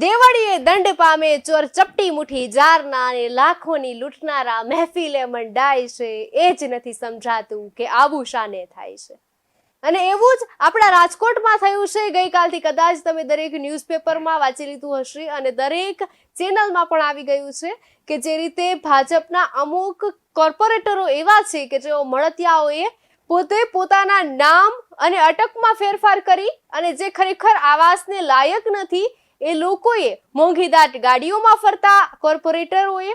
દેવળીએ દંડ પામે ચોર ચપટી મુઠ્ઠી જારના અને લાખોની લૂંટનારા મહેફિલે મંડાય છે. એ જ નથી સમજાતું કે આવું શાને થાય છે. અને એવું જ આપણા રાજકોટમાં થયું છે. ગઈકાલથી કદાચ તમે દરેક ન્યૂઝપેપરમાં વાંચી લીધું હશે અને દરેક ચેનલમાં પણ આવી ગયું છે કે જે રીતે ભાજપના અમુક કોર્પોરેટરો એવા છે કે જેઓ મળતિયાઓએ પોતે પોતાના નામ અને અટકમાં ફેરફાર કરી અને જે ખરેખર આવાસને લાયક નથી એ લોકોએ મોંઘીદાટ ગાડીઓમાં ફરતા કોર્પોરેટરોએ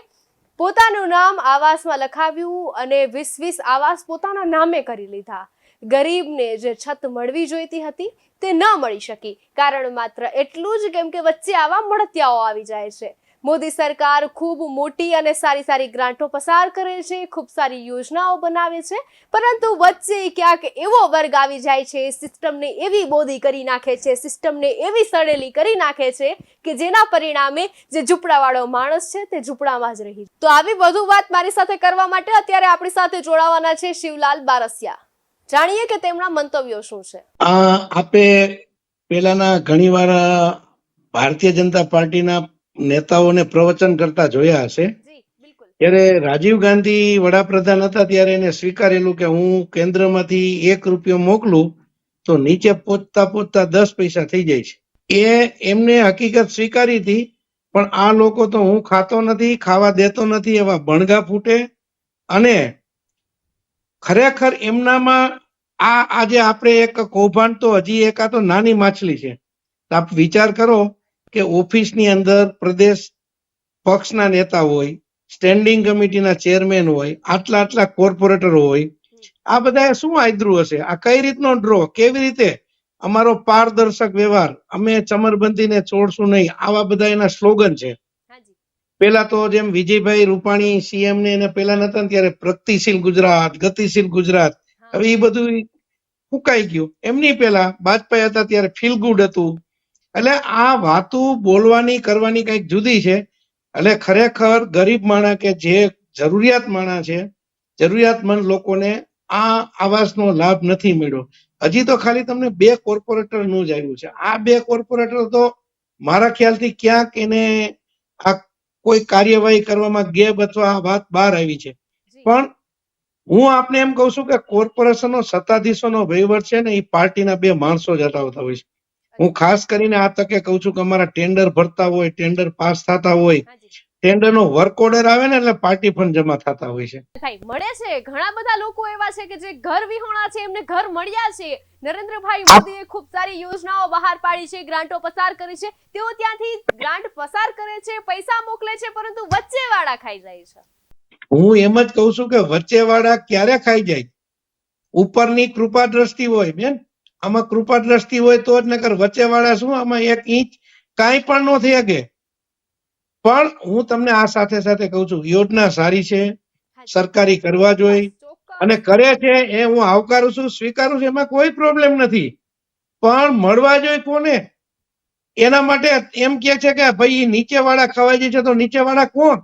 પોતાનું નામ આવાસમાં લખાવ્યું અને વીસ વીસ આવાસ પોતાના નામે કરી લીધા. ગરીબને જે છત મળવી જોઈતી હતી તે ન મળી શકી. કારણ માત્ર એટલું જ કેમ કે વચ્ચે આવા મળતિયાઓ આવી જાય છે. મોદી સરકાર ખૂબ મોટી અને સારી સારી ગ્રાન્ટો પસાર કરે છે, ખૂબ સારી યોજનાઓ બનાવે છે, પરંતુ વચ્ચે ક્યાંક એવો વર્ગ આવી જાય છે, સિસ્ટમને એવી બોધી કરી નાખે છે, સિસ્ટમને એવી સડેલી કરી નાખે છે કે જેના પરિણામે જે ઝૂંપડાવાળો માણસ છે તે ઝૂંપડામાં જ રહી તો આવી વધુ વાત મારી સાથે કરવા માટે અત્યારે આપણી સાથે જોડાવાના છે શિવલાલ બારસિયા. જાણીએ કે તેમના મંતવ્યો શું છે? આપે પેલાના ઘણીવાર ભારતીય જનતા પાર્ટીના નેતાઓને પ્રવચન કરતા જોયા હશે. ત્યારે રાજીવ ગાંધી વડાપ્રધાન હતા ત્યારે એને સ્વીકારેલું કે હું કેન્દ્રમાંથી એક રૂપિયો મોકલું તો નીચે પહોંચતા પહોંચતા દસ પૈસા થઈ જાય છે. એ એમને હકીકત સ્વીકારી હતી પણ આ લોકો તો હું ખાતો નથી ખાવા દેતો નથી એવા બણગા ફૂટે અને ખરેખર એમનામાં આ આજે આપણે એક કૌભાંડ તો હજી એક આ તો નાની માછલી છે. આપ વિચાર કરો કે ઓફિસની અંદર પ્રદેશ પક્ષના નેતા હોય સ્ટેન્ડિંગ કમિટીના ચેરમેન હોય આટલા આટલા કોર્પોરેટર હોય આ બધા શું આદરું હશે? આ કઈ રીતનો ડ્રો કેવી રીતે? અમારો પારદર્શક વ્યવહાર અમે ચમરબંધીને છોડશું નહીં. આવા બધા એના સ્લોગન છે. પેલા તો જેમ વિજયભાઈ રૂપાણી સીએમ ને એને પેલા નતા ને ત્યારે પ્રગતિશીલ ગુજરાત ગતિશીલ ગુજરાત. હવે એ બધું ફૂંકાઈ ગયું. એમની પેલા બાજપાઈ હતા ત્યારે ફીલ ગુડ હતું. એટલે આ વાતો બોલવાની કરવાની કંઈક જુદી છે. એટલે ખરેખર ગરીબ માણસ કે જે જરૂરિયાત માણસ છે જરૂરિયાતમંદ લોકોને આ આવાસનો લાભ નથી મળ્યો. હજી તો ખાલી તમને બે કોર્પોરેટરનું જ આવ્યું છે. આ બે કોર્પોરેટર તો મારા ખ્યાલથી ક્યાંક એને આ કોઈ કાર્યવાહી કરવામાં ગેપ અથવા આ વાત બહાર આવી છે. પણ હું આપને એમ કહું છું કે કોર્પોરેશનનો સત્તાધીશોનો વહીવટ છે ને એ પાર્ટીના બે માણસો જ હટાવતા હોય છે. હું ખાસ કરીને આ તકે કહું છું કે અમારા ટેન્ડર ભરતા હોય ટેન્ડર પાસ થતા હોય ટેન્ડર નો વર્ક ઓર્ડર આવે ને એટલે પાર્ટી ફંડ જમા થતા હોય છે. મળે છે. ઘણા બધા લોકો એવા છે કે જે ઘર વિહોણા છે એમને ઘર મળ્યા છે. નરેન્દ્રભાઈ મોદીએ ખૂબ સારી યોજનાઓ બહાર પાડી છે ગ્રાન્ટો પસાર કરી છે. તેઓ ત્યાંથી ગ્રાન્ટ પસાર કરે છે પૈસા મોકલે છે પરંતુ વચ્ચે વાળા ખાઈ જાય છે. હું એમ જ કહું છું કે વચ્ચેવાળા ક્યારે ખાઈ જાય? ઉપરની કૃપા દ્રષ્ટિ હોય બેન. આમાં કૃપા દ્રષ્ટિ હોય તો જ નકર વચ્ચેવાળા શું આમાં એક ઇંચ કાંઈ પણ ન થઈ શકે. પણ હું તમને આ સાથે સાથે કહું છું યોજના સારી છે સરકારી કરવા જોઈએ અને કરે છે એ હું આવકારું છું સ્વીકારું છું એમાં કોઈ પ્રોબ્લેમ નથી. પણ મળવા જોઈએ કોને? એના માટે એમ કે છે કે ભાઈ નીચે વાળા ખવાઈ જાય છે તો નીચે વાળા કોણ?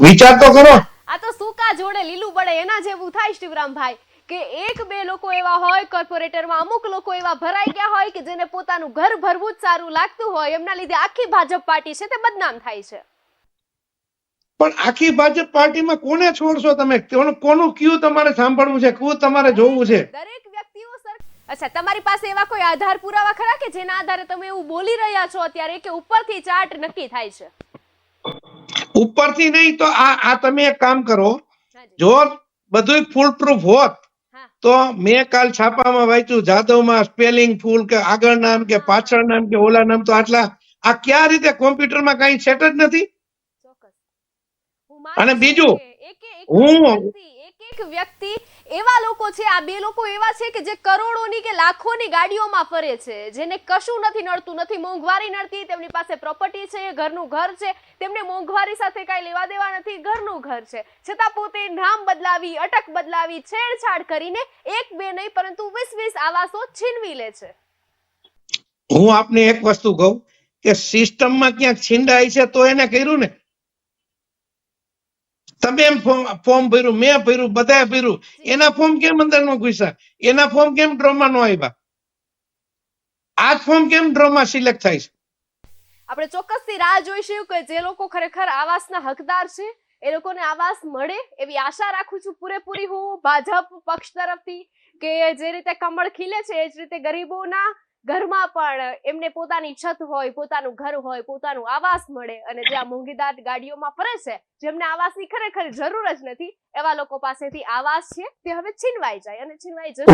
વિચાર તો કરો. આ તો સુકા જોડે લીલું પડે એના જેવું થાય શિવરામભાઈ. કે એક બે લોકો એવા હોય કોર્પોરેટરમાં અમુક લોકો એવા ભરાઈ ગયા હોય કે જેને પોતાનું ઘર ભરવું જ સારું લાગતું હોય એમના લીધે આખી ભાજપ પાર્ટી છે તે બદનામ થાય છે. પણ આખી ભાજપ પાર્ટીમાં કોને છોડશો તમે? કોનું ક્યુ તમારે સાંભળવું છે? ક્યુ તમારે જોવું છે? દરેક વ્યક્તિઓ સર અચ્છા તમારી પાસે એવા કોઈ આધાર પુરાવા ખરા કે જેના આધારે તમે એવું બોલી રહ્યા છો અત્યારે કે ઉપરથી ચાર્ટ નક્કી થાય છે? ઉપરથી નહીં તો આ આ તમે એક કામ કરો. જો. બધું ફૂલ પ્રૂફ હોત. તો મેં કાલ છાપામાં વાંચ્યું જાદવમાં સ્પેલિંગ ફૂલ કે આગળ નામ કે પાછળ નામ કે ઓલા નામ તો આટલા. આ ક્યાં રીતે કોમ્પ્યુટરમાં કઈ સેટ જ નથી? અને બીજું, હું- એક એક વ્યક્તિ એવા લોકો છે, આ બે લોકો એવા છે કે જે કરોડોની કે લાખોની ગાડીઓમાં ફરે છે, જેને કશું નથી નડતું, નથી મોંઘવારી નડતી, તેમની પાસે પ્રોપર્ટી છે, ઘરનું ઘર છે, તેમને મોંઘવારી સાથે કાંઈ લેવા દેવા નથી, ઘરનું ઘર છે. છતાં પોતે નામ બદલાવી, અટક બદલાવી, છેડછાડ કરીને એક બે નહીં, પરંતુ વીસ વીસ આવાસો છીનવી લે છે. હું આપને એક વસ્તુ કહું કે સિસ્ટમમાં ક્યાંક છીંડાય છે તો એને કર્યું ને તમે એમ ફોર્મ ભર્યું મેં ભર્યું બધા ભર્યું. એના ફોર્મ કેમ અંદર નો ઘુસ્યા? એના ફોર્મ કેમ ડ્રોમાં નો આવ્યા આ ફોર્મ કેમ ડ્રોમાં સિલેક્ટ થાય છે? આપણે ચોક્કસથી રાહ જોઈશું કે જે લોકો ખરેખર આવાસના હકદાર છે એ લોકોને આવાસ મળે એવી આશા રાખું છું પૂરેપૂરી હું ભાજપ પક્ષ તરફથી કે જે રીતે કમળ ખીલે છે એ જ રીતે ગરીબોના ઘરમાં પણ એમને પોતાની છત હોય પોતાનું ઘર હોય પોતાનું આવાસ મળે અને જે આ મોંઘીદાર ગાડીઓમાં ફરે છે જેમને આવાસની ખરેખર જરૂર જ નથી એવા લોકો પાસેથી આવાસ છે તે હવે છીનવાઈ જાય અને છીનવાઈ જશે.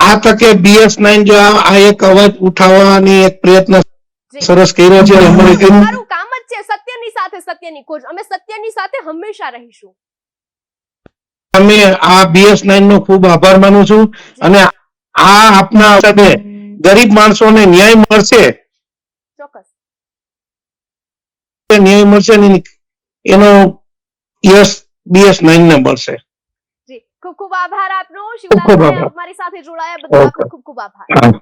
આ તકે બીએસ નાઇન જો આ એક અવાજ ઉઠાવવાની એક પ્રયત્ન સરસ કર્યો છે અમારું કામ જ છે સત્યની સાથે સત્યની ખોજ અમે સત્યની સાથે હંમેશા રહીશું. અમે આ બીએસ નાઇન નો ખૂબ આભાર માનું છું અને આ આપના સાથે ગરીબ માણસોને ન્યાય મળશે? ન્યાય મળશે ને એનો યશ બીએસ નાઇન ને મળશે ખૂબ ખૂબ આભાર આપનો. અમારી સાથે જોડાયા બદલ. ખૂબ ખૂબ આભાર.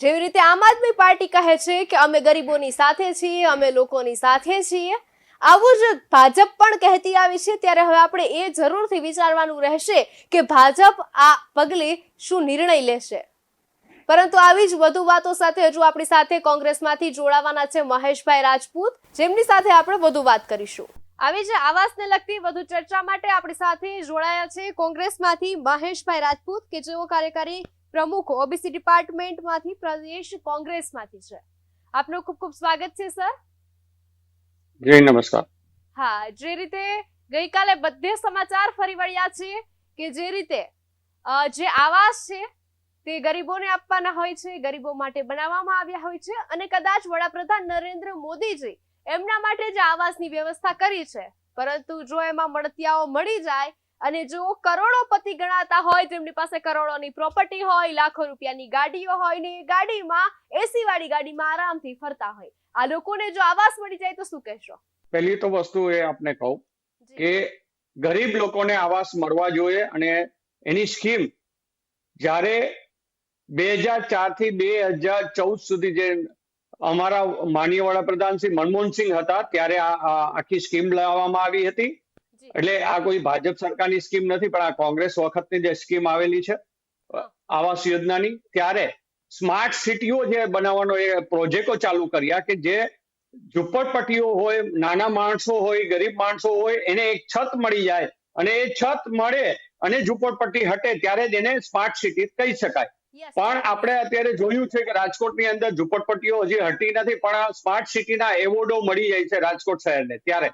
જેવી રીતે આમ આદમી પાર્ટી કહે છે કે અમે ગરીબોની સાથે છીએ અમે લોકોની સાથે છીએ. આવું જ ભાજપ પણ કહેતી આવી છે. ત્યારે હવે આપણે એ જરૂરથી વિચારવાનું રહેશે કે ભાજપ આ પગલે શું નિર્ણય લેશે. પરંતુ આવી જ વધુ વાતો સાથે હજુ આપણી સાથે કોંગ્રેસમાંથી જોડાવાના છે મહેશભાઈ રાજપૂત. જેમની સાથે આપણે વધુ વાત કરીશું. આવી જ આવાસને લગતી વધુ ચર્ચા માટે આપણી સાથે જોડાયા છે કોંગ્રેસમાંથી મહેશભાઈ રાજપૂત કે જેઓ કાર્યકારી પ્રમુખ ઓબીસી ડિપાર્ટમેન્ટમાંથી પ્રદેશ કોંગ્રેસમાંથી છે. આપનું ખૂબ ખૂબ સ્વાગત છે સર. જય નમસ્કાર. હા જે રીતે ગઈકાલે બધે સમાચાર ફરી વળ્યા છે કે જે રીતે જે આવાસ છે તે ગરીબોને આપવાના હોય છે ગરીબો માટે બનાવવામાં આવ્યા હોય છે અને કદાચ વડાપ્રધાન નરેન્દ્ર મોદીજી એમના માટે જ આવાસની વ્યવસ્થા કરી છે પરંતુ જો એમાં મળતિયાઓ મળી જાય અને જો કરોડોપતિ ગણાતા હોય તેમની પાસે કરોડોની પ્રોપર્ટી હોય લાખો રૂપિયાની ગાડીઓ હોય ને ગાડીમાં એસી વાળી ગાડીમાં આરામથી ફરતા હોય આ લોકોને જો આવાસ મળી જાય તો શું કહેશો પહેલી તો વસ્તુ એ આપને કહું. કે ગરીબ લોકોને આવાસ મળવા જોઈએ અને એની સ્કીમ જ્યારે બે હજાર ચારથી બે હજાર ચૌદ સુધી જે અમારા માનીય વડાપ્રધાન શ્રી મનમોહનસિંહ હતા ત્યારે આ આખી સ્કીમ લાવવામાં આવી હતી. એટલે આ કોઈ ભાજપ સરકારની સ્કીમ નથી પણ આ કોંગ્રેસ વખતની જે સ્કીમ આવેલી છે આવાસ યોજનાની ત્યારે સ્માર્ટ સિટીઓ જે બનાવવાનો એ પ્રોજેક્ટો ચાલુ કર્યા કે જે ઝુંપડપટ્ટીઓ હોય નાના માણસો હોય ગરીબ માણસો હોય એને એક છત મળી જાય. અને એ છત મળે અને ઝુંપડપટ્ટી હટે ત્યારે જ એને સ્માર્ટ સિટી કહી શકાય. પણ આપણે અત્યારે જોયું છે કે રાજકોટની અંદર ઝુંપડપટ્ટીઓ હજી હટી નથી પણ સ્માર્ટ સિટીના એવોર્ડો મળી જાય છે રાજકોટ શહેરને ત્યારે.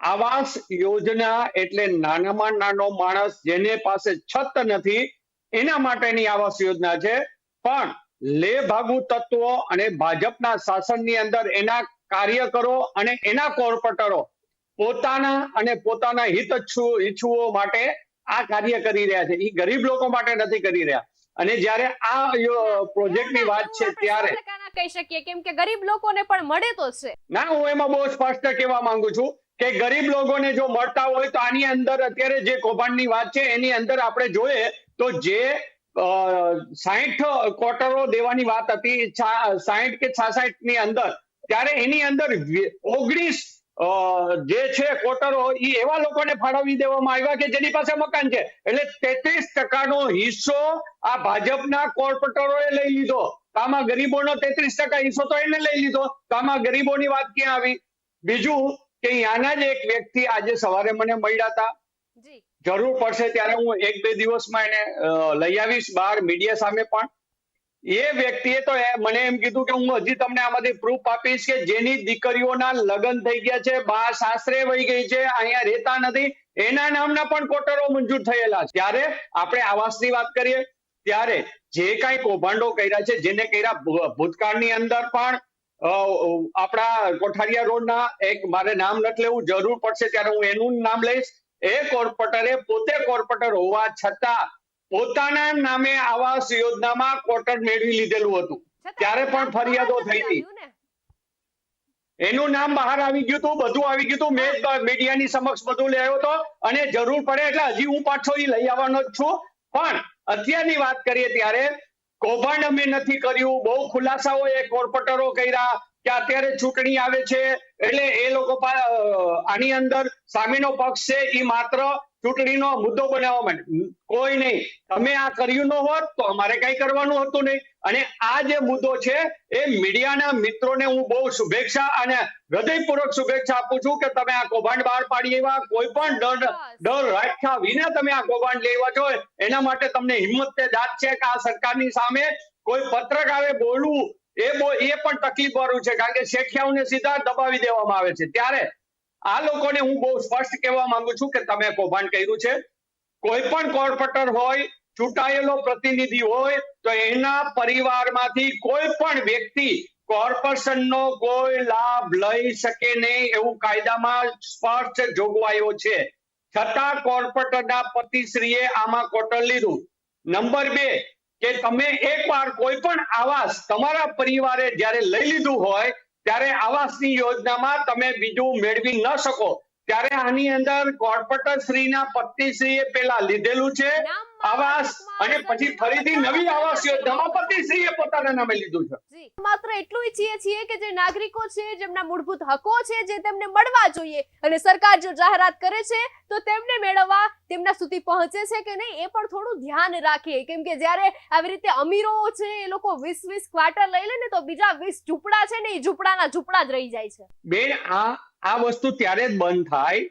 આવાસ યોજના એટલે નાનામાં નાનો માણસ જેને પાસે છત નથી એના માટેની આવાસ યોજના છે. પણ લે ભાગુ તત્વો અને ભાજપના શાસનની અંદર એના કાર્યકરો અને એના કોર્પોરેટરો પોતાના અને પોતાના હિત ઈચ્છુ- ઈચ્છુઓ માટે આ કાર્ય કરી રહ્યા છે. એ ગરીબ લોકો માટે નથી કરી રહ્યા. અને જ્યારે આ પ્રોજેક્ટની વાત છે ત્યારે કહી શકીએ? કેમ કે ગરીબ લોકોને પણ મળે તો છે. ના હું એમાં બહુ સ્પષ્ટ કહેવા માંગુ છું કે ગરીબ લોકોને જો મળતા હોય તો આની અંદર અત્યારે જે કૌભાંડની વાત છે એની અંદર આપણે જોઈએ તો જે સાહીઠ ક્વાર્ટરો દેવાની વાત હતી સાહીઠ કે છાસઠની અંદર ત્યારે એની અંદર ઓગણીસ જે છે કોટરો એ એવા લોકોને ફાળવી દેવામાં આવ્યા કે જેની પાસે મકાન છે. એટલે તેત્રીસ ટકાનો હિસ્સો આ ભાજપના કોર્પોરેટરોએ લઈ લીધો. તો આમાં ગરીબોનો તેત્રીસ ટકા હિસ્સો તો એને લઈ લીધો. તો આમાં ગરીબોની વાત ક્યાં આવી? બીજું કે અહીંયાના જ એક વ્યક્તિ આજે સવારે મને મળ્યા હતા જરૂર પડશે ત્યારે હું એક બે દિવસમાં એને લઈ આવીશ બહાર મીડિયા સામે પણ. એ વ્યક્તિએ તો મને એમ કીધું કે હું હજી તમને આમાંથી પ્રૂફ આપીશ કે જેની દીકરીઓના લગ્ન થઈ ગયા છે બા સાસરે વહી ગઈ છે, અહીંયા રહેતા નથી. એના નામના પણ કોટરો મંજૂર થયેલા ત્યારે આપણે આવાસની વાત કરીએ. ત્યારે જે કાંઈ કૌભાંડો કર્યા છે, જેને કર્યા ભૂતકાળની અંદર પણ આપણા કોઠારિયા રોડના એક મારે નામ નથી લેવું જરૂર પડશે, ત્યારે હું એનું નામ લઈશ. એ કોર્પોરેટરે પોતે કોર્પોરેટર હોવા છતાં પોતાના નામે આવાસ યોજનામાં ક્વાર્ટર મેળવી લીધેલું હતું. ત્યારે પણ ફરિયાદો થઈ હતી. એનું નામ બહાર આવી ગયું હતું બધું આવી ગયું હતું. મેં મીડિયાની સમક્ષ બધું લઈ આવ્યો હતો અને જરૂર પડે એટલે હજી હું પાછો એ લઈ આવવાનો જ છું. પણ અત્યારની વાત કરીએ ત્યારે કૌભાંડ અમે નથી કર્યું. બહુ ખુલાસાઓ એ કોર્પોરેટરો કર્યા કે અત્યારે ચૂંટણી આવે છે એટલે એ લોકો આની અંદર સામેનો પક્ષ છે એ માત્ર ચૂંટણીનો મુદ્દો બનાવવા માટે. કોઈ નહીં. તમે આ કર્યું ન હોત તો અમારે કઈ કરવાનું હતું નહીં. અને આ જે મુદ્દો છે એ મીડિયાના મિત્રોને હું બહુ શુભેચ્છા અને હૃદયપૂર્વક શુભેચ્છા આપું છું કે તમે આ કૌભાંડ બહાર પાડી એવા. કોઈ પણ ડર ડર રાખ્યા વિના તમે આ કૌભાંડ લેવા છો. એના માટે તમને હિંમત તે દાદ છે કે આ સરકારની સામે કોઈ પત્રકારે બોલવું એ એ પણ તકલીફ વાળું છે. કારણ કે શેખિયાઓને સીધા દબાવી દેવામાં આવે છે. ત્યારે આ લોકોને હું બહુ સ્પષ્ટ કહેવા માંગુ છું કે તમે કૌભાંડ કર્યું છે. કોઈ પણ કોર્પોરેટર હોય, ચૂંટાયેલો પ્રતિનિધિ હોય, તો એના પરિવારમાંથી કોઈ પણ વ્યક્તિ કોર્પોરેશનનો કોઈ લાભ લઈ શકે નહીં એવું કાયદામાં સ્પષ્ટ જોગવાઈઓ છે. છતાં કોર્પોરેટરના પતિશ્રીએ આમાં કોટર લીધું. નંબર બે, કે તમે એકવાર કોઈ પણ આવાસ તમારા પરિવારે જ્યારે લઈ લીધું હોય ત્યારે આવાસની યોજનામાં તમે બીજું મેળવી ન શકો. ત્યારે આની અંદર કોર્પોરેટર શ્રીના પતિશ્રીએ પેલા લીધેલું છે. આવાસ. અને પછી ફરીથી નવી આવાસ યોજનામાં પતિશ્રીએ પોતાના નામે લીધું છે. માત્ર એટલું ઈચ્છીએ છીએ કે જે નાગરિકો છે જેમના મૂળભૂત હકો છે જે તેમને મળવા જોઈએ અને સરકાર જો જાહેરાત કરે છે તો તેમને મેળવવા તેમના સુધી પહોંચે છે કે નહીં એ પણ થોડું ધ્યાન રાખીએ. કેમ કે જ્યારે આવી રીતે અમીરો છે એ લોકો વીસ વીસ ક્વાર્ટર લઈ લે ને તો બીજા વીસ ઝૂંપડા છે ને એ ઝૂંપડાના ઝૂંપડા જ રહી જાય છે. બેન આ આ વસ્તુ ત્યારે જ બંધ થાય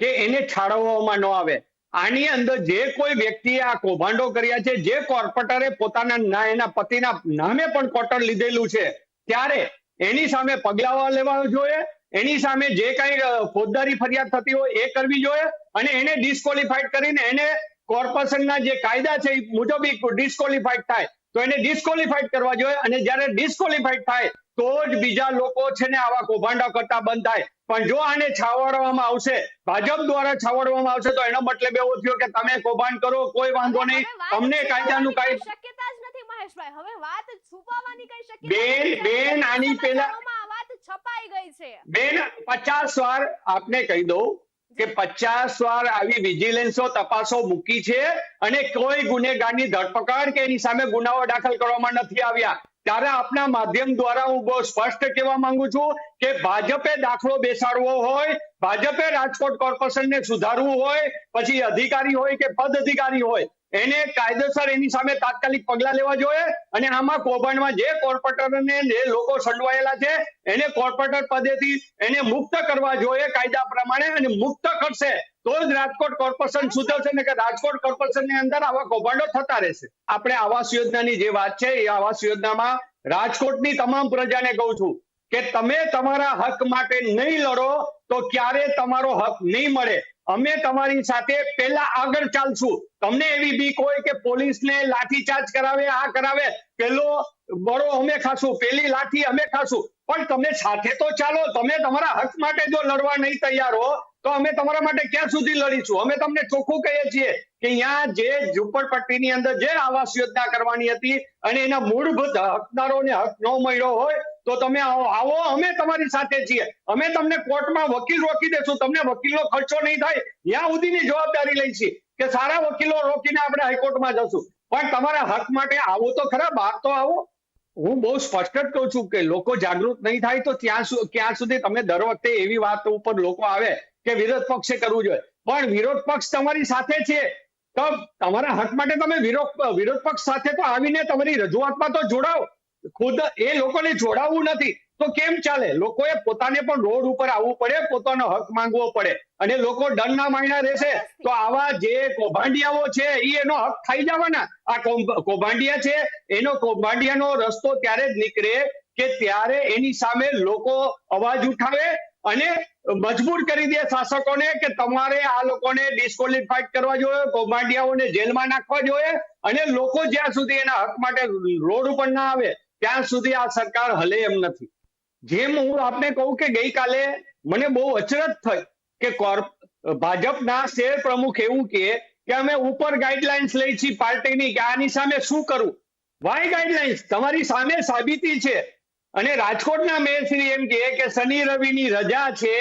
કે એને ઠાળવવામાં ન આવે. આની અંદર જે કોઈ વ્યક્તિએ આ કૌભાંડો કર્યા છે, જે કોર્પોરેટરે પોતાના એના પતિના નામે પણ કોર્ટર લીધેલું છે, ત્યારે એની સામે પગલાં લેવા જોઈએ, એની સામે જે કઈ ફોજદારી ફરિયાદ થતી હોય એ કરવી જોઈએ, અને એને ડિસ્કોલિફાઈડ કરીને એને કોર્પોરેશનના જે કાયદા છે એ મુજબ ડિસ્કોલિફાઈડ થાય, તો એને ડિસ્કોલિફાઈડ કરવા જોઈએ, અને જ્યારે ડિસ્કોલિફાઈડ થાય તો જ બીજા લોકો છે ને આવા કૌભાંડો કરતા બંધ થાય. પણ જો આને છાવરવામાં આવશે ભાજપ દ્વારા છાવરવામાં આવશે તો એનો મતલબ એવો થયો કે તમે કૌભાંડ કરો કોઈ વાંધો નહીં. તમને કાયદાનું છુપાવવાની શક્યતા જ નથી મહેશભાઈ. હવે વાત છુપાવવાની કઈ શક્યતા બેન, બેન, આની પહેલા- વાત છપાઈ ગઈ છે. બેન પચાસ વાર આપને કહી દઉં કે પચાસ વાર આવી વિજિલન્સો તપાસો મૂકી છે અને કોઈ ગુનેગારની ધરપકડ કે એની સામે ગુનાઓ દાખલ કરવામાં નથી આવ્યા. ત્યારે આપના માધ્યમ દ્વારા હું બહુ સ્પષ્ટ કહેવા માંગુ છું કે ભાજપે દાખલો બેસાડવો હોય, ભાજપે રાજકોટ કોર્પોરેશનને સુધારવું હોય, પછી અધિકારી હોય કે પદ અધિકારી હોય, એને કાયદેસર એની સામે તાત્કાલિક પગલા લેવા જોઈએ અને આમાં કૌભાંડમાં જે કોર્પોરેટરને જે લોકો સંડવાયેલા છે, એને કોર્પોરેટર પદેથી એને મુક્ત કરવા જોઈએ કાયદા પ્રમાણે અને મુક્ત કરશે. તો જ રાજકોટ કોર્પોરેશન સુધરશે ને કે રાજકોટ કોર્પોરેશનની અંદર આવા કૌભાંડો થતા રહેશે. આપણે આવાસ યોજનાની જે વાત છે એ આવાસ યોજનામાં રાજકોટની તમામ પ્રજાને કહું છું કે તમે તમારા હક માટે નહીં લડો તો ક્યારે તમારો હક નહીં મળે. અમે તમારી સાથે પહેલા આગળ ચાલશું. તમને એવી બીક હોય કે પોલીસને લાઠીચાર્જ કરાવે આ કરાવે પેલો બરો અમે ખાશું પેલી લાઠી અમે ખાશું. પણ તમે સાથે તો ચાલો તમે તમારા હક માટે જો લડવા નહીં તૈયાર હો તો અમે તમારા માટે ક્યાં સુધી લડીશું? અમે તમને ચોખ્ખું કહીએ છીએ કે અહીંયા જે ઝુંપડપટ્ટીની અંદર જે આવાસ યોજના કરવાની હતી અને એના મૂળભૂત હકદારોને હક ન મળ્યો હોય તો તમે આવો. અમે તમારી સાથે છીએ. અમે તમને કોર્ટમાં વકીલ રોકી દેશું. તમને વકીલનો ખર્ચો નહીં થાય. ત્યાં સુધીની જવાબદારી લઈ છીએ કે સારા વકીલો રોકીને આપણે હાઈકોર્ટમાં જશું. પણ તમારા હક માટે આવો તો ખરા, બહાર તો આવો. હું બહુ સ્પષ્ટ જ કહું છું કે લોકો જાગૃત નહીં થાય તો ત્યાં ક્યાં સુધી તમે દર વખતે એવી વાત ઉપર લોકો આવે કે વિરોધ પક્ષે કરવું જોઈએ. પણ વિરોધ પક્ષ તમારી સાથે છે, તો તમારા હક માટે તમે વિરોધ વિરોધ પક્ષ સાથે તો આવીને તમારી રજૂઆતમાં તો જોડાઓ. ખુદ એ લોકોને જોડાવવું નથી. તો કેમ ચાલે? લોકોએ પોતાને પણ રોડ ઉપર આવવું પડે, પોતાનો હક માંગવો પડે. અને લોકો ડરના માયના રહેશે. તો આવા જે કૌભાંડિયાઓ છે એ એનો હક ખાઈ જવાના. આ કૌભાંડિયા છે, એનો કૌભાંડિયાનો રસ્તો ત્યારે જ નીકળે કે ત્યારે એની સામે લોકો અવાજ ઉઠાવે અને મજબૂર કરી દે શાસકોને કે તમારે આ લોકોને ડિસ્કોલિફાઈડ કરવા જોઈએ, કૌભાંડિયાઓને જેલમાં નાખવા જોઈએ અને લોકો જ્યાં સુધી એના હક માટે રોડ ઉપર ના આવે, ત્યાં સુધી આ સરકાર હલે એમ નથી. જેમ હું આપને કહું કે ગઈકાલે મને બહુ અચરજ થઈ કે કોર્પ, ભાજપના શેર પ્રમુખ એવું કહે કે અમે ઉપર ગાઈડલાઇન્સ લઈ છીએ પાર્ટીની કે આની સામે શું કરવું વાય ગાઈડલાઇન્સ તમારી સામે સાબિતી છે. અને રાજકોટના મેયરશ્રી એમ કહે કે શનિ રવિની રજા છે,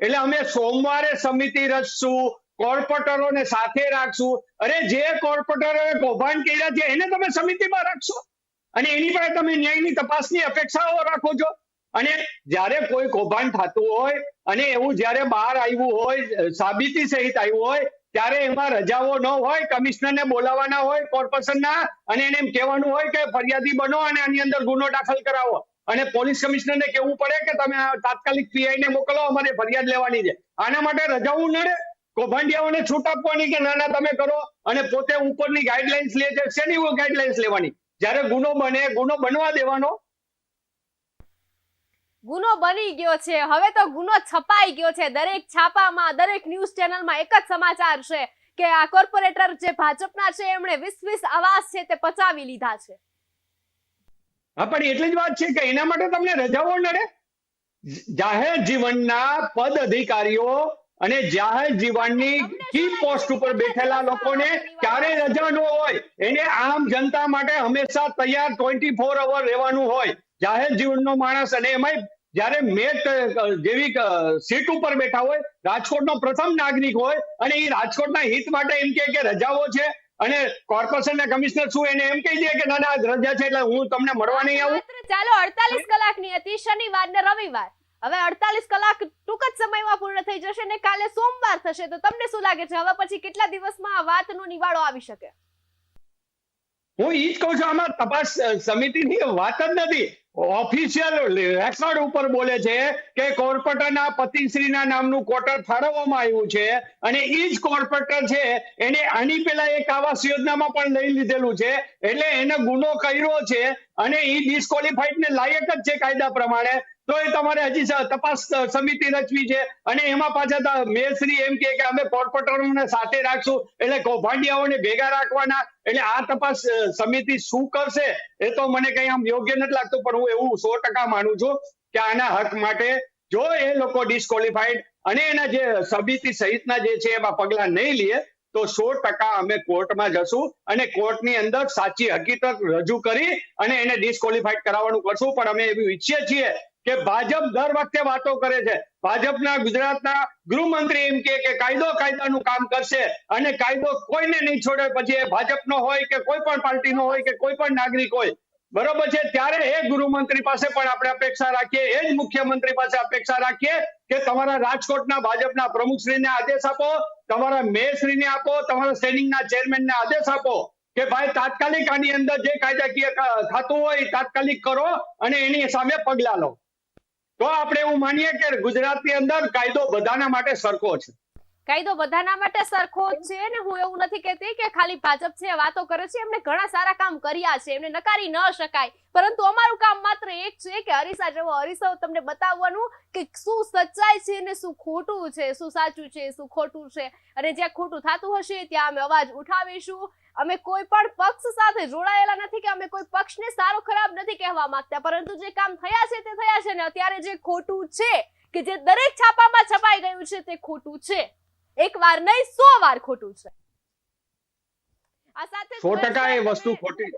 એટલે અમે સોમવારે સમિતિ રચશું કોર્પોરેટરોને સાથે રાખશું. અરે જે કોર્પોરેટરોએ કૌભાંડ કર્યા છે, એને તમે સમિતિમાં રાખશો. અને એની પાસે તમે ન્યાયની તપાસની અપેક્ષાઓ રાખો છો. અને જ્યારે કોઈ કૌભાંડ થતું હોય, અને એવું જ્યારે બહાર આવ્યું હોય, સાબિતી સહિત આવ્યું હોય, ત્યારે એમાં રજાઓ ન હોય, કમિશનરને બોલાવવાના હોય, કોર્પોરેશનના, અને એને એમ કહેવાનું હોય કે ફરિયાદી બનો અને આની અંદર ગુનો દાખલ કરાવો. અને પોલીસ કમિશનરને કહેવું પડે કે તમે તાત્કાલિક પીઆઈ મોકલો, અમારે ફરિયાદ લેવાની છે. આના માટે રજાઓ નડે કૌભાંડિયાઓને છૂટ આપવાની કે ના ના, તમે કરો. અને પોતે ઉપરની ગાઈડલાઇન્સ લે છે, શેની ગાઈડલાઇન્સ લેવાની? જ્યારે ગુનો બને, ગુનો બનવા દેવાનો. ગુનો બની ગયો છે. હવે તો ગુનો છપાઈ ગયો છે. દરેક છાપામાં, દરેક ન્યૂઝ ચેનલમાં એક જ સમાચાર છે કે આ કોર્પોરેટર જે ભાજપના છે, એમણે વીસ વીસ આવાસ છે તે પચાવી લીધા છે. હા પણ એટલી જ વાત છે કે એના માટે તમને રજાઓ નડે. જાહેર જીવનના પદ અધિકારીઓ અને જાહેર જીવનની કી પોસ્ટ ઉપર બેઠેલા લોકોને ક્યારે રજા ન હોય. એને આમ જનતા માટે હંમેશા તૈયાર ટ્વેન્ટી ફોર અવર રહેવાનું હોય. જાહેર જીવનનો માણસ અને એમાંય જ્યારે મેટ જેવી સીટ ઉપર બેઠા હોય રાજકોટનો પ્રથમ નાગરિક હોય અને એ રાજકોટના હિત માટે એમ કે રજાઓ છે અને કોર્પોરેશનના કમિશનર શું એને એમ કહી દે કે ના ના રજા છે એટલે હું તમને મળવા નહીં આવું. ચાલો અડતાલીસ કલાકની હતી શનિવાર ને રવિવાર. હવે અડતાલીસ કલાક ટૂંક જ સમયમાં પૂર્ણ થઈ જશે ને કાલે સોમવાર થશે તો તમને શું લાગે છે? હવે પછી કેટલા દિવસમાં આ વાતનો નિવાડો આવી શકે? હું ઈ જ કહું છું આમાં તપાસ સમિતિની વાત જ નથી. ઓફિશિયલ રેકોર્ડ ઉપર બોલે છે કે કોર્પોરેટરના પતિશ્રીના નામનું ક્વાર્ટર ફાળવવામાં આવ્યું છે અને એ જ કોર્પોરેટર છે, એને આની પહેલા એક આવાસ યોજનામાં પણ લઈ લીધેલું છે, એટલે એને ગુનો કર્યો છે અને એ ડિસ્કોલિફાઈડ ને લાયક જ છે કાયદા પ્રમાણે. તો એ તમારે હજી તપાસ સમિતિ રચવી છે. અને એમાં પાછા મેયરશ્રી એમ કે અમે કોર્પોરેટરોને સાથે રાખશું. એટલે કૌભાંડિયાઓને ભેગા રાખવાના. એટલે આ તપાસ સમિતિ શું કરશે એ તો મને કઈ આમ યોગ્ય નથી લાગતું, પણ હું એવું સો ટકા માનું છું કે આના હક માટે જો એ લોકો ડિસ્કોલિફાઈડ અને એના જે સમિતિ સહિતના જે છે એમાં પગલા નહીં લે, તો સો ટકા અમે કોર્ટમાં જશું અને કોર્ટની અંદર સાચી હકીકત રજૂ કરી અને એને ડિસ્કોલિફાઈડ કરાવવાનું કરશું. પણ અમે એવું ઈચ્છીએ છીએ કે ભાજપ દર વખતે વાતો કરે છે. ભાજપના ગુજરાતના ગૃહમંત્રી એમ કે કાયદો કાયદાનું કામ કરશે અને કાયદો કોઈને નહીં છોડે પછી એ ભાજપનો હોય કે કોઈ પણ પાર્ટીનો હોય કે કોઈ પણ નાગરિક હોય. બરોબર છે? ત્યારે એ ગૃહમંત્રી પાસે પણ આપણે અપેક્ષા રાખીએ, એ જ મુખ્યમંત્રી પાસે અપેક્ષા રાખીએ કે તમારા રાજકોટના ભાજપના પ્રમુખશ્રીને આદેશ આપો, તમારા મેયરશ્રીને આપો, તમારા સ્ટેન્ડિંગના ચેરમેનને આદેશ આપો કે ભાઈ તાત્કાલિક આની અંદર જે કાયદાકીય થતું હોય તાત્કાલિક કરો અને એની સામે પગલા લો. તો આપણે એવું માનીએ કે ગુજરાતની અંદર કાયદો બધાના માટે સરખો છે. કાયદો બધાના માટે સરખો છે ને હું એવું નથી કહેતી કે ખાલી ભાજપ છે, વાતો કરે છે એમણે ઘણા સારા કામ કર્યા છે, એમને નકારી ન શકાય. પરંતુ અમારું કામ માત્ર એક છે કે હરીસા જેવો હરીસો તમને બતાવવાનું કે શું સચ્ચાઈ છે ને શું ખોટું છે, શું સાચું છે, શું ખોટું છે. અને જ્યાં ખોટું થતું હશે ત્યાં અમે અવાજ ઉઠાવીશું. અમે કોઈ પણ પક્ષ સાથે જોડાયેલા નથી કે અમે કોઈ પક્ષને સારો ખરાબ નથી કહેવા માંગતા. પરંતુ જે કામ થયા છે તે થયા છે ને અત્યારે જે ખોટું છે, કે જે દરેક છાપામાં છપાઈ ગયું છે તે ખોટું છે. એક વાર નહીં સો વાર ખોટું છે. આ સાથે સો ટકા એ વસ્તુ ખોટી.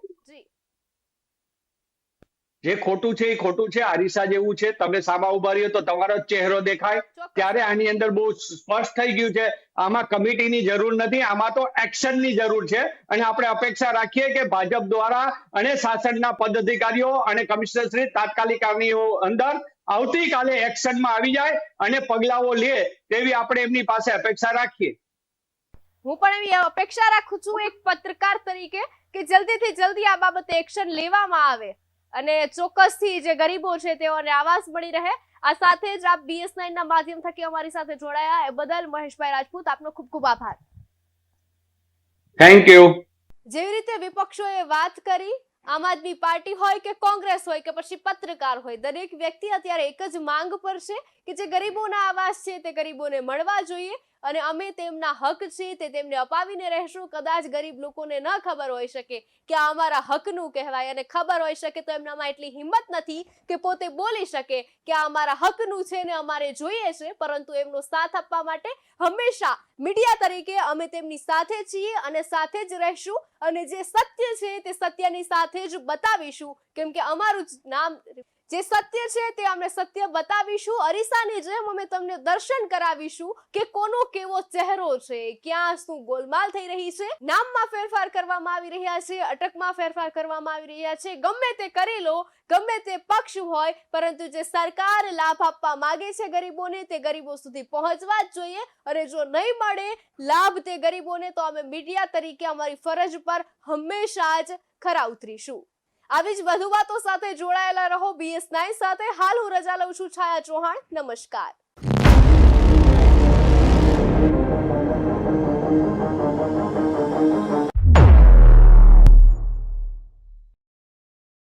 જે. ખોટું છે એ ખોટું છે આરીસા જેવું છે. તમે સામા ઊભા રહ્યો તો તમારો ચહેરો દેખાય. ત્યારે આની અંદર બહુ સ્પષ્ટ થઈ ગયું છે આમાં કમિટીની જરૂર નથી આમાં તો એક્શનની જરૂર છે. અને આપણે અપેક્ષા રાખીએ કે ભાજપ દ્વારા અને શાસનના પદાધિકારીઓ અને કમિશનર શ્રી તાત્કાલિક અંદર આવતીકાલે એક્શનમાં આવી જાય અને પગલાઓ લે તેવી આપણે એમની પાસે અપેક્ષા રાખીએ. હું પણ એવી અપેક્ષા રાખું છું એક પત્રકાર તરીકે કે જલ્દીથી જલ્દી આ બાબતે એક્શન લેવામાં આવે અને ચોક્કસથી જે ગરીબો છે તેઓને આવાસ મળી રહે. આ સાથે જ આપ બીએસ ના માધ્યમ થકી અમારી સાથે જોડાયા. એ બદલ મહેશભાઈ રાજપૂત આપનો ખૂબ ખૂબ આભાર. થેન્ક યુ જેવી રીતે વિપક્ષોએ વાત કરી આમ આદમી પાર્ટી હોય કે કોંગ્રેસ હોય કે પછી પત્રકાર હોય, દરેક વ્યક્તિ અત્યારે એક જ માંગ પર છે કે જે ગરીબોના આવાસ છે તે ગરીબોને મળવા જોઈએ અને અમે તેમના હક છે તે તેમને અપાવીને રહેશું. કદાચ ગરીબ લોકોને ન ખબર હોઈ શકે કે આ અમારા હકનું કહેવાય અને ખબર હોઈ શકે તો એમનામાં એટલી હિંમત નથી કે પોતે બોલી શકે કે આ અમારા હકનું છે ને અમારે જોઈએ છે, પરંતુ એમનો સાથ આપવા માટે હંમેશા મીડિયા તરીકે અમે તેમની સાથે છીએ અને સાથે જ રહેશું અને જે સત્ય છે તે સત્યની સાથે જ બતાવીશું. કેમ કે અમારું નામ જે સત્ય છે તે અમે સત્ય બતાવીશું. અરીસાની જેમ અમે તમને દર્શન કરાવીશું કે કોનો કેવો ચહેરો છે, ક્યાં શું ગોલમાલ થઈ રહી છે, નામમાં ફેરફાર કરવામાં આવી રહ્યા છે, અટકમાં ફેરફાર કરવામાં આવી રહ્યા છે. ગમે તે કરી લો, ગમે તે પક્ષ હોય, પરંતુ જે સરકાર લાભ આપવા માંગે છે ગરીબોને, તે ગરીબો સુધી પહોંચવા જ જોઈએ. અને જો નહીં મળે લાભ તે ગરીબોને, તો અમે મીડિયા તરીકે અમારી ફરજ પર હંમેશા જ ખરા ઉતરીશું. આવી જ વધુ વાતો સાથે જોડાયેલા રહો બીએસ નાઇન સાથે. હાલ હું રજા લઉં છું છાયા ચૌહાણ. નમસ્કાર.